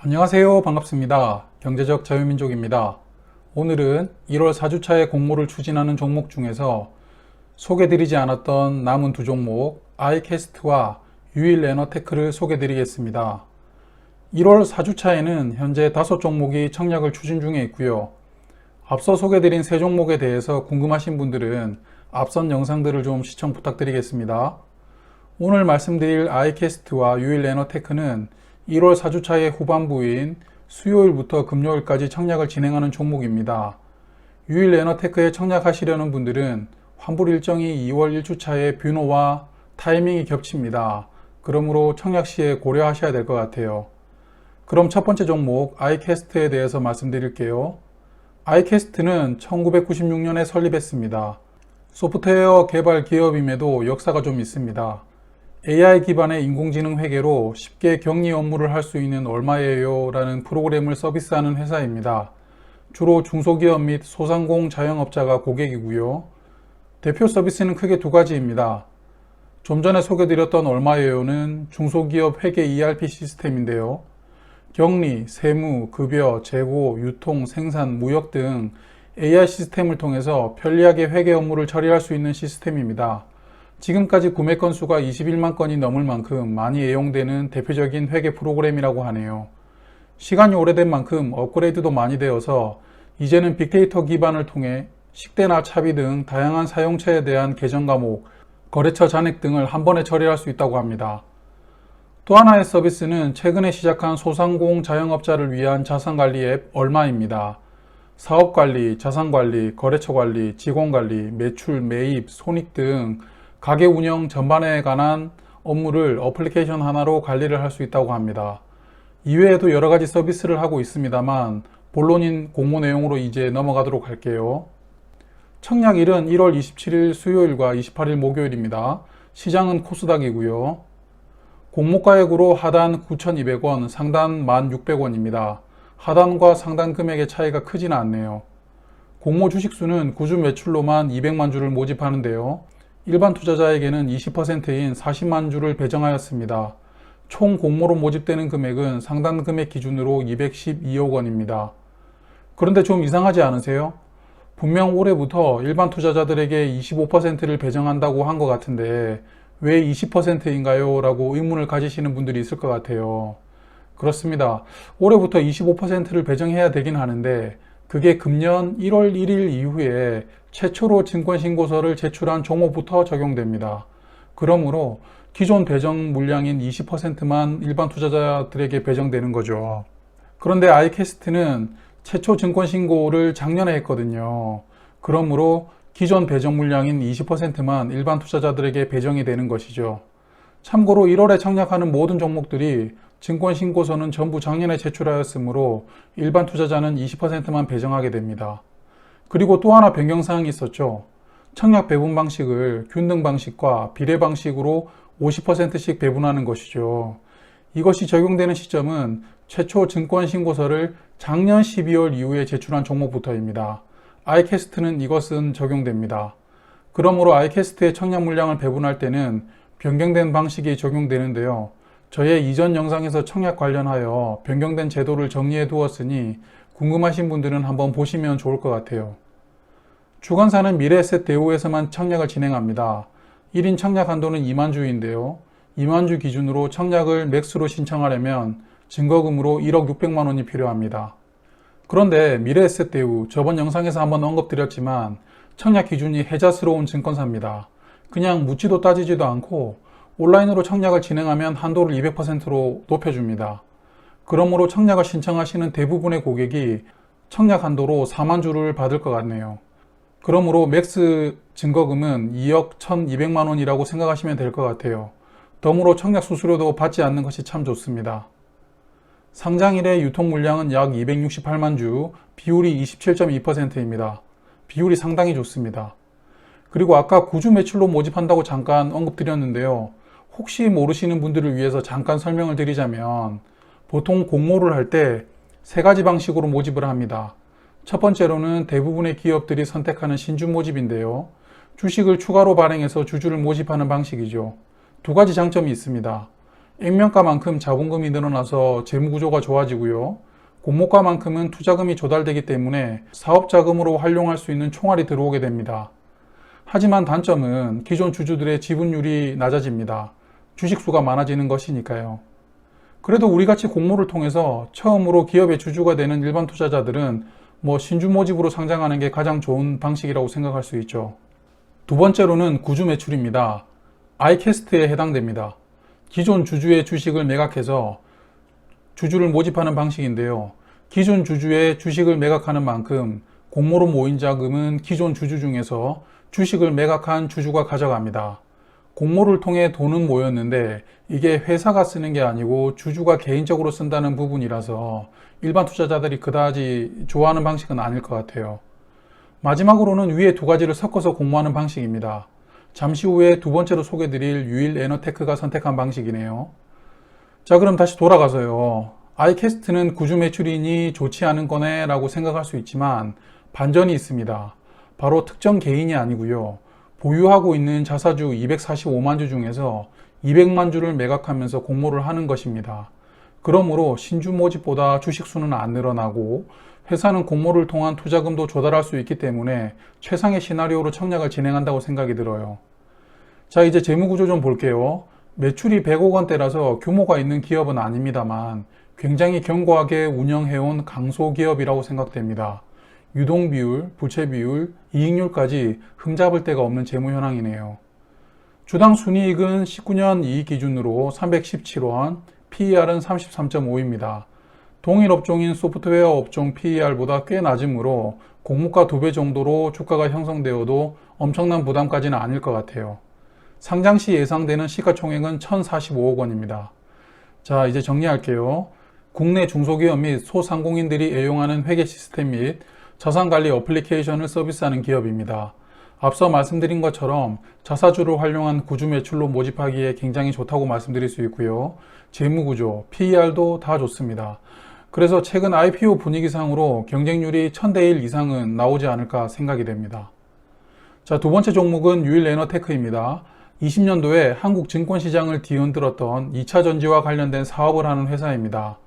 안녕하세요. 반갑습니다. 경제적 자유민족입니다. 오늘은 1월 4주차의 공모를 추진하는 종목 중에서 소개드리지 않았던 남은 두 종목 아이캐스트와 유일 에너테크를 소개드리겠습니다. 1월 4주차에는 현재 다섯 종목이 청약을 추진 중에 있고요. 앞서 소개드린 세 종목에 대해서 궁금하신 분들은 앞선 영상들을 좀 시청 부탁드리겠습니다. 오늘 말씀드릴 아이캐스트와 유일 에너테크는 1월 4주차의 후반부인 수요일부터 금요일까지 청약을 진행하는 종목입니다. 유일 에너테크에 청약하시려는 분들은 환불 일정이 2월 1주차의 뷰노와 타이밍이 겹칩니다. 그러므로 청약 시에 고려하셔야 될 것 같아요. 그럼 첫 번째 종목 아이캐스트에 대해서 말씀드릴게요. 아이캐스트는 1996년에 설립했습니다. 소프트웨어 개발 기업임에도 역사가 좀 있습니다. AI 기반의 인공지능 회계로 쉽게 격리 업무를 할 수 있는 얼마예요? 라는 프로그램을 서비스하는 회사입니다. 주로 중소기업 및 소상공 자영업자가 고객이고요. 대표 서비스는 크게 두 가지입니다. 좀 전에 소개드렸던 얼마예요는 중소기업 회계 ERP 시스템인데요. 격리, 세무, 급여, 재고, 유통, 생산, 무역 등 AI 시스템을 통해서 편리하게 회계 업무를 처리할 수 있는 시스템입니다. 지금까지 구매 건수가 21만 건이 넘을 만큼 많이 애용되는 대표적인 회계 프로그램이라고 하네요. 시간이 오래된 만큼 업그레이드도 많이 되어서 이제는 빅데이터 기반을 통해 식대나 차비 등 다양한 사용처에 대한 계정 과목, 거래처 잔액 등을 한 번에 처리할 수 있다고 합니다. 또 하나의 서비스는 최근에 시작한 소상공 자영업자를 위한 자산관리 앱 얼마입니다. 사업관리, 자산관리, 거래처 관리, 직원관리, 매출, 매입, 손익 등 가게 운영 전반에 관한 업무를 어플리케이션 하나로 관리를 할 수 있다고 합니다. 이외에도 여러 가지 서비스를 하고 있습니다만 본론인 공모 내용으로 이제 넘어가도록 할게요. 청약일은 1월 27일 수요일과 28일 목요일입니다. 시장은 코스닥이고요. 공모가액으로 하단 9,200원, 상단 1,600원입니다. 하단과 상단 금액의 차이가 크지는 않네요. 공모 주식수는 구주 매출로만 200만 주를 모집하는데요. 일반 투자자에게는 20%인 40만 주를 배정하였습니다. 총 공모로 모집되는 금액은 상단 금액 기준으로 212억 원입니다. 그런데 좀 이상하지 않으세요? 분명 올해부터 일반 투자자들에게 25%를 배정한다고 한 것 같은데 왜 20%인가요? 라고 의문을 가지시는 분들이 있을 것 같아요. 그렇습니다. 올해부터 25%를 배정해야 되긴 하는데 그게 금년 1월 1일 이후에 최초로 증권신고서를 제출한 종목부터 적용됩니다. 그러므로 기존 배정 물량인 20%만 일반 투자자들에게 배정되는 거죠. 그런데 아이캐스트는 최초 증권신고를 작년에 했거든요. 그러므로 기존 배정 물량인 20%만 일반 투자자들에게 배정이 되는 것이죠. 참고로 1월에 청약하는 모든 종목들이 증권 신고서는 전부 작년에 제출하였으므로 일반 투자자는 20%만 배정하게 됩니다. 그리고 또 하나 변경사항이 있었죠. 청약 배분 방식을 균등 방식과 비례 방식으로 50%씩 배분하는 것이죠. 이것이 적용되는 시점은 최초 증권 신고서를 작년 12월 이후에 제출한 종목부터입니다. 아이캐스트는 이것은 적용됩니다. 그러므로 아이캐스트의 청약 물량을 배분할 때는 변경된 방식이 적용되는데요. 저의 이전 영상에서 청약 관련하여 변경된 제도를 정리해 두었으니 궁금하신 분들은 한번 보시면 좋을 것 같아요. 주관사는 미래에셋 대우에서만 청약을 진행합니다. 1인 청약 한도는 2만 주인데요. 2만 주 기준으로 청약을 맥스로 신청하려면 증거금으로 1억 600만 원이 필요합니다. 그런데 미래에셋 대우 저번 영상에서 한번 언급드렸지만 청약 기준이 해자스러운 증권사입니다. 그냥 묻지도 따지지도 않고 온라인으로 청약을 진행하면 한도를 200%로 높여줍니다. 그러므로 청약을 신청하시는 대부분의 고객이 청약 한도로 4만 주를 받을 것 같네요. 그러므로 맥스 증거금은 2억 1,200만 원이라고 생각하시면 될 것 같아요. 덤으로 청약 수수료도 받지 않는 것이 참 좋습니다. 상장일의 유통 물량은 약 268만 주, 비율이 27.2%입니다. 비율이 상당히 좋습니다. 그리고 아까 구주 매출로 모집한다고 잠깐 언급드렸는데요. 혹시 모르시는 분들을 위해서 잠깐 설명을 드리자면 보통 공모를 할 때 세 가지 방식으로 모집을 합니다. 첫 번째로는 대부분의 기업들이 선택하는 신주 모집인데요. 주식을 추가로 발행해서 주주를 모집하는 방식이죠. 두 가지 장점이 있습니다. 액면가만큼 자본금이 늘어나서 재무구조가 좋아지고요. 공모가만큼은 투자금이 조달되기 때문에 사업 자금으로 활용할 수 있는 총알이 들어오게 됩니다. 하지만 단점은 기존 주주들의 지분율이 낮아집니다. 주식수가 많아지는 것이니까요. 그래도 우리같이 공모를 통해서 처음으로 기업의 주주가 되는 일반 투자자들은 뭐 신주 모집으로 상장하는 게 가장 좋은 방식이라고 생각할 수 있죠. 두 번째로는 구주 매출입니다. 아이캐스트에 해당됩니다. 기존 주주의 주식을 매각해서 주주를 모집하는 방식인데요. 기존 주주의 주식을 매각하는 만큼 공모로 모인 자금은 기존 주주 중에서 주식을 매각한 주주가 가져갑니다. 공모를 통해 돈은 모였는데 이게 회사가 쓰는 게 아니고 주주가 개인적으로 쓴다는 부분이라서 일반 투자자들이 그다지 좋아하는 방식은 아닐 것 같아요. 마지막으로는 위에 두 가지를 섞어서 공모하는 방식입니다. 잠시 후에 두 번째로 소개드릴 유일 에너테크가 선택한 방식이네요. 자, 그럼 다시 돌아가서요. 아이캐스트는 구주 매출이니 좋지 않은 거네 라고 생각할 수 있지만 반전이 있습니다. 바로 특정 개인이 아니고요. 보유하고 있는 자사주 245만 주 중에서 200만 주를 매각하면서 공모를 하는 것입니다. 그러므로 신주 모집보다 주식 수는 안 늘어나고 회사는 공모를 통한 투자금도 조달할 수 있기 때문에 최상의 시나리오로 청약을 진행한다고 생각이 들어요. 자, 이제 재무구조 좀 볼게요. 매출이 100억 원대라서 규모가 있는 기업은 아닙니다만 굉장히 견고하게 운영해온 강소기업이라고 생각됩니다. 유동 비율, 부채 비율, 이익률까지 흠잡을 데가 없는 재무 현황이네요. 주당 순이익은 19년 이익 기준으로 317원, PER은 33.5입니다. 동일 업종인 소프트웨어 업종 PER보다 꽤 낮으므로 공모가 두배 정도로 주가가 형성되어도 엄청난 부담까지는 아닐 것 같아요. 상장 시 예상되는 시가총액은 1,045억 원입니다. 자, 이제 정리할게요. 국내 중소기업 및 소상공인들이 애용하는 회계 시스템 및 자산관리 어플리케이션을 서비스하는 기업입니다. 앞서 말씀드린 것처럼 자사주를 활용한 구주 매출로 모집하기에 굉장히 좋다고 말씀드릴 수 있고요. 재무구조, PER도 다 좋습니다. 그래서 최근 IPO 분위기상으로 경쟁률이 1000대 1 이상은 나오지 않을까 생각이 됩니다. 자, 두 번째 종목은 유일 에너테크입니다. 20년도에 한국 증권시장을 뒤흔들었던 2차 전지와 관련된 사업을 하는 회사입니다.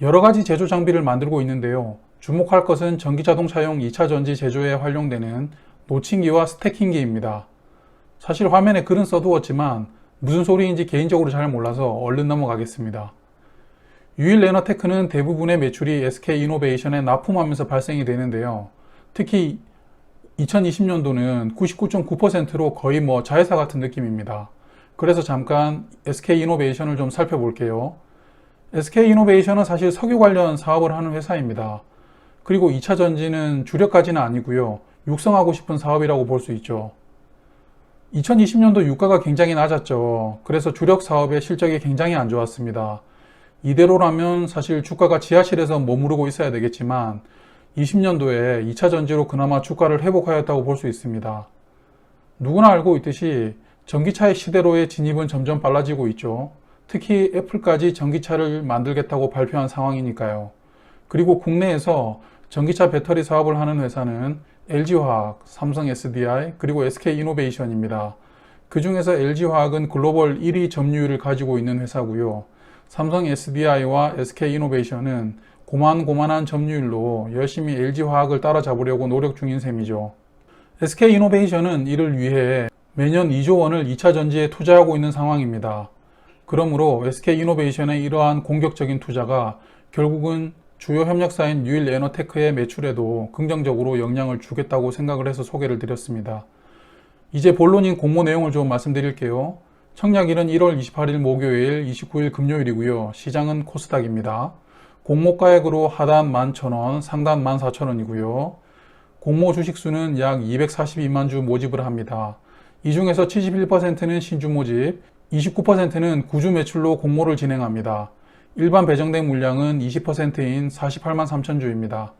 여러 가지 제조 장비를 만들고 있는데요. 주목할 것은 전기 자동차용 2차 전지 제조에 활용되는 노칭기와 스태킹기입니다. 사실 화면에 글은 써두었지만 무슨 소리인지 개인적으로 잘 몰라서 얼른 넘어가겠습니다. 유일 레너테크는 대부분의 매출이 SK이노베이션에 납품하면서 발생이 되는데요. 특히 2020년도는 99.9%로 거의 뭐 자회사 같은 느낌입니다. 그래서 잠깐 SK이노베이션을 좀 살펴볼게요. SK이노베이션은 사실 석유 관련 사업을 하는 회사입니다. 그리고 2차 전지는 주력까지는 아니고요. 육성하고 싶은 사업이라고 볼 수 있죠. 2020년도 유가가 굉장히 낮았죠. 그래서 주력 사업의 실적이 굉장히 안 좋았습니다. 이대로라면 사실 주가가 지하실에서 머무르고 있어야 되겠지만 20년도에 2차 전지로 그나마 주가를 회복하였다고 볼 수 있습니다. 누구나 알고 있듯이 전기차의 시대로의 진입은 점점 빨라지고 있죠. 특히 애플까지 전기차를 만들겠다고 발표한 상황이니까요. 그리고 국내에서 전기차 배터리 사업을 하는 회사는 LG화학, 삼성 SDI, 그리고 SK이노베이션입니다. 그 중에서 LG화학은 글로벌 1위 점유율을 가지고 있는 회사고요. 삼성 SDI와 SK이노베이션은 고만고만한 점유율로 열심히 LG화학을 따라잡으려고 노력 중인 셈이죠. SK이노베이션은 이를 위해 매년 2조 원을 2차 전지에 투자하고 있는 상황입니다. 그러므로 SK이노베이션의 이러한 공격적인 투자가 결국은 주요 협력사인 뉴일 에너테크의 매출에도 긍정적으로 영향을 주겠다고 생각을 해서 소개를 드렸습니다. 이제 본론인 공모 내용을 좀 말씀드릴게요. 청약일은 1월 28일 목요일, 29일 금요일이고요. 시장은 코스닥입니다. 공모가액으로 하단 11,000원, 상단 14,000원이고요. 공모 주식수는 약 242만 주 모집을 합니다. 이 중에서 71%는 신주 모집, 29%는 구주 매출로 공모를 진행합니다. 일반 배정된 물량은 20%인 48만 3천 주입니다.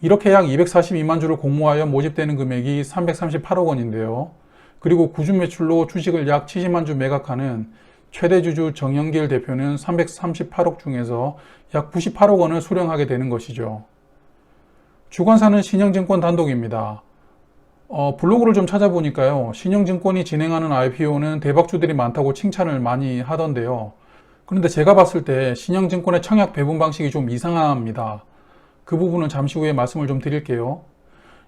이렇게 약 242만 주를 공모하여 모집되는 금액이 338억 원인데요. 그리고 구주 매출로 주식을 약 70만 주 매각하는 최대 주주 정영길 대표는 338억 중에서 약 98억 원을 수령하게 되는 것이죠. 주관사는 신영증권 단독입니다. 어, 블로그를 좀 찾아보니까요. 신영증권이 진행하는 IPO는 대박주들이 많다고 칭찬을 많이 하던데요. 그런데 제가 봤을 때 신영증권의 청약 배분 방식이 좀 이상합니다. 그 부분은 잠시 후에 말씀을 좀 드릴게요.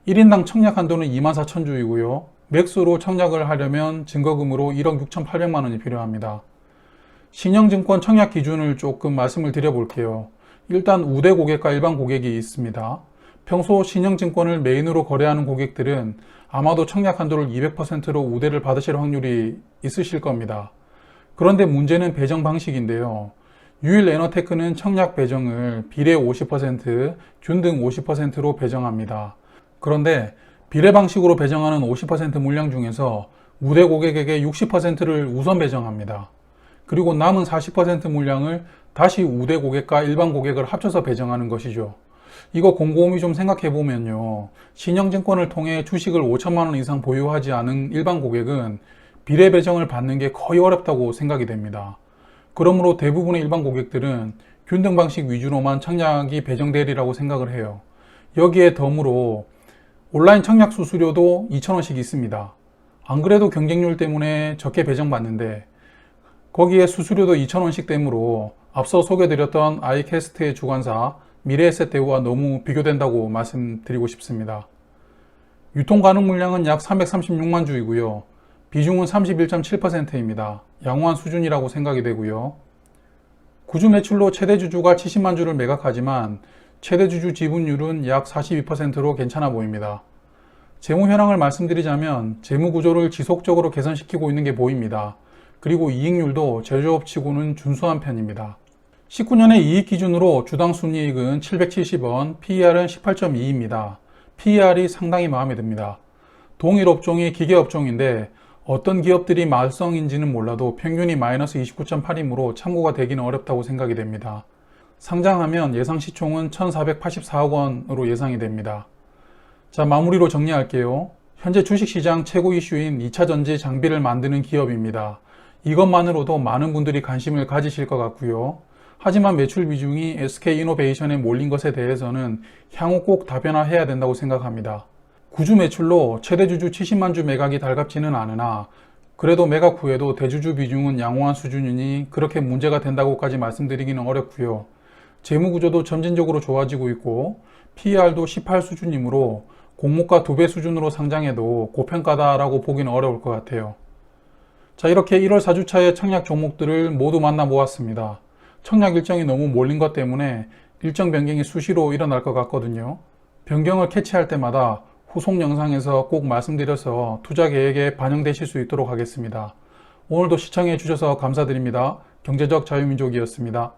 1인당 청약 한도는 24,000주이고요. 맥스로 청약을 하려면 증거금으로 1억 6,800만 원이 필요합니다. 신영증권 청약 기준을 조금 말씀을 드려볼게요. 일단 우대 고객과 일반 고객이 있습니다. 평소 신영증권을 메인으로 거래하는 고객들은 아마도 청약 한도를 200%로 우대를 받으실 확률이 있으실 겁니다. 그런데 문제는 배정 방식인데요. 유일 에너테크는 청약 배정을 비례 50%, 균등 50%로 배정합니다. 그런데 비례 방식으로 배정하는 50% 물량 중에서 우대 고객에게 60%를 우선 배정합니다. 그리고 남은 40% 물량을 다시 우대 고객과 일반 고객을 합쳐서 배정하는 것이죠. 이거 곰곰이 좀 생각해 보면요. 신영증권을 통해 주식을 5천만 원 이상 보유하지 않은 일반 고객은 비례 배정을 받는 게 거의 어렵다고 생각이 됩니다. 그러므로 대부분의 일반 고객들은 균등 방식 위주로만 청약이 배정되리라고 생각을 해요. 여기에 덤으로 온라인 청약 수수료도 2,000원씩 있습니다. 안 그래도 경쟁률 때문에 적게 배정받는데 거기에 수수료도 2,000원씩 되므로 앞서 소개드렸던 아이캐스트의 주관사 미래에셋 대우와 너무 비교된다고 말씀드리고 싶습니다. 유통 가능 물량은 약 336만 주이고요. 비중은 31.7%입니다. 양호한 수준이라고 생각이 되고요. 구주 매출로 최대 주주가 70만 주를 매각하지만 최대 주주 지분율은 약 42%로 괜찮아 보입니다. 재무 현황을 말씀드리자면 재무 구조를 지속적으로 개선시키고 있는 게 보입니다. 그리고 이익률도 제조업 치고는 준수한 편입니다. 19년의 이익 기준으로 주당 순이익은 770원, PER은 18.2입니다. PER이 상당히 마음에 듭니다. 동일 업종이 기계 업종인데 어떤 기업들이 말썽인지는 몰라도 평균이 마이너스 29.8이므로 참고가 되기는 어렵다고 생각이 됩니다. 상장하면 예상 시총은 1,484억 원으로 예상이 됩니다. 자, 마무리로 정리할게요. 현재 주식시장 최고 이슈인 2차 전지 장비를 만드는 기업입니다. 이것만으로도 많은 분들이 관심을 가지실 것 같고요. 하지만 매출 비중이 SK이노베이션에 몰린 것에 대해서는 향후 꼭 다변화해야 된다고 생각합니다. 구주 매출로 최대 주주 70만 주 매각이 달갑지는 않으나 그래도 매각 후에도 대주주 비중은 양호한 수준이니 그렇게 문제가 된다고까지 말씀드리기는 어렵고요. 재무 구조도 점진적으로 좋아지고 있고 PER도 18 수준이므로 공모가 2배 수준으로 상장해도 고평가다라고 보기는 어려울 것 같아요. 자 이렇게 1월 4주차의 청약 종목들을 모두 만나 보았습니다. 청약 일정이 너무 몰린 것 때문에 일정 변경이 수시로 일어날 것 같거든요. 변경을 캐치할 때마다 후속 영상에서 꼭 말씀드려서 투자 계획에 반영되실 수 있도록 하겠습니다. 오늘도 시청해 주셔서 감사드립니다. 경제적 자유민족이었습니다.